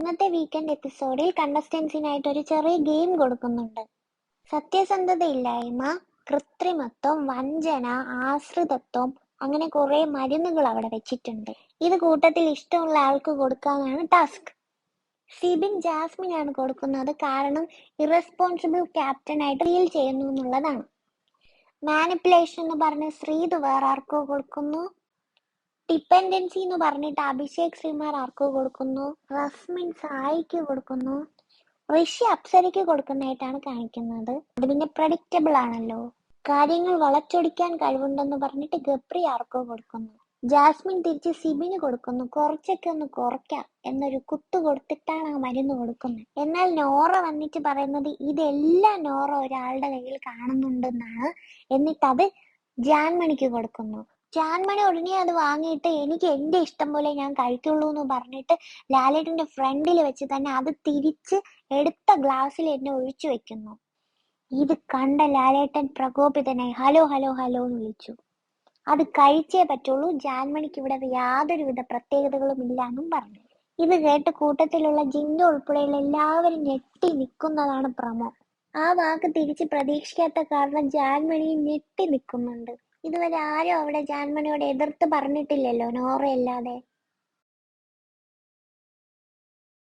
ഇന്നത്തെ വീക്കെൻഡ് എപ്പിസോഡിൽ കണ്ടസ്റ്റൻസിനായിട്ട് ഒരു ചെറിയ ഗെയിം കൊടുക്കുന്നുണ്ട്. സത്യസന്ധതയില്ലായ്മ കൃത്രിമത്വം വഞ്ചന ആശ്രിതത്വം അങ്ങനെ കുറെ മരുന്നുകൾ അവിടെ വെച്ചിട്ടുണ്ട്. ഇത് കൂട്ടത്തിൽ ഇഷ്ടമുള്ള ആൾക്ക് കൊടുക്കാനാണ് ടാസ്ക് സിബിൻ ജാസ്മിൻ ആണ് കൊടുക്കുന്നത്. കാരണം ഇറസ്പോൺസിബിൾ ക്യാപ്റ്റൻ ആയിട്ട് ഫീൽ ചെയ്യുന്നു എന്നുള്ളതാണ്. മാനിപ്പുലേഷൻ എന്ന് പറഞ്ഞ് ശ്രീത് വേറെ ആർക്കോ കൊടുക്കുന്നു. ഡിപ്പെൻഡൻസി എന്ന് പറഞ്ഞിട്ട് അഭിഷേക് ശ്രീമാർ ആർക്ക് കൊടുക്കുന്നു? റസ്മിൻ സായിക്ക് കൊടുക്കുന്നു. ഋഷി അപ്സരയ്ക്ക് കൊടുക്കുന്നതായിട്ടാണ് കാണിക്കുന്നത്. അത് പിന്നെ പ്രഡിക്റ്റബിൾ ആണല്ലോ. കാര്യങ്ങൾ വളച്ചൊടിക്കാൻ കഴിവുണ്ടെന്ന് പറഞ്ഞിട്ട് ഗപ്രി ആർക്കോ കൊടുക്കുന്നു. ജാസ്മിൻ തിരിച്ച് സിബിന് കൊടുക്കുന്നു. കുറച്ചൊക്കെ ഒന്ന് കുറയ്ക്കാം എന്നൊരു കുത്തു കൊടുത്തിട്ടാണ് ആ മരുന്ന് കൊടുക്കുന്നത്. എന്നാൽ നോറ വന്നിട്ട് പറയുന്നത് ഇതെല്ലാം നോറ ഒരാളുടെ കയ്യിൽ കാണുന്നുണ്ടെന്നാണ്. എന്നിട്ട് അത് ജാൻമണിക്ക് കൊടുക്കുന്നു. ജാൻമണി ഉടനെ അത് വാങ്ങിയിട്ട് എനിക്ക് എന്റെ ഇഷ്ടം പോലെ ഞാൻ കഴിക്കുള്ളൂ എന്ന് പറഞ്ഞിട്ട് ലാലേട്ടന്റെ ഫ്രണ്ടിൽ വെച്ച് തന്നെ അത് തിരിച്ച് എടുത്ത ഗ്ലാസ്സിൽ എന്നെ ഒഴിച്ചു വെക്കുന്നു. ഇത് കണ്ട ലാലേട്ടൻ പ്രകോപിതനായി ഹലോ ഹലോ ഹലോ എന്ന് വിളിച്ചു. അത് കഴിച്ചേ പറ്റുള്ളൂ. ജാൻമണിക്ക് ഇവിടെ യാതൊരുവിധ പ്രത്യേകതകളും ഇല്ല എന്നും പറഞ്ഞു. ഇത് കേട്ട് കൂട്ടത്തിലുള്ള ജിൻഡോ ഉൾപ്പെടെയുള്ള എല്ലാവരും ഞെട്ടി നിൽക്കുന്നതാണ് പ്രമോ. ആ വാക്ക് തിരിച്ച് പ്രതീക്ഷിക്കാത്ത കാരണം ജാൻമണി ഞെട്ടി നിൽക്കുന്നുണ്ട്. ഇതുവരെ ആരും അവിടെ ജാൻമണിയോട് എതിർത്ത് പറഞ്ഞിട്ടില്ലല്ലോ നോറയല്ലാതെ.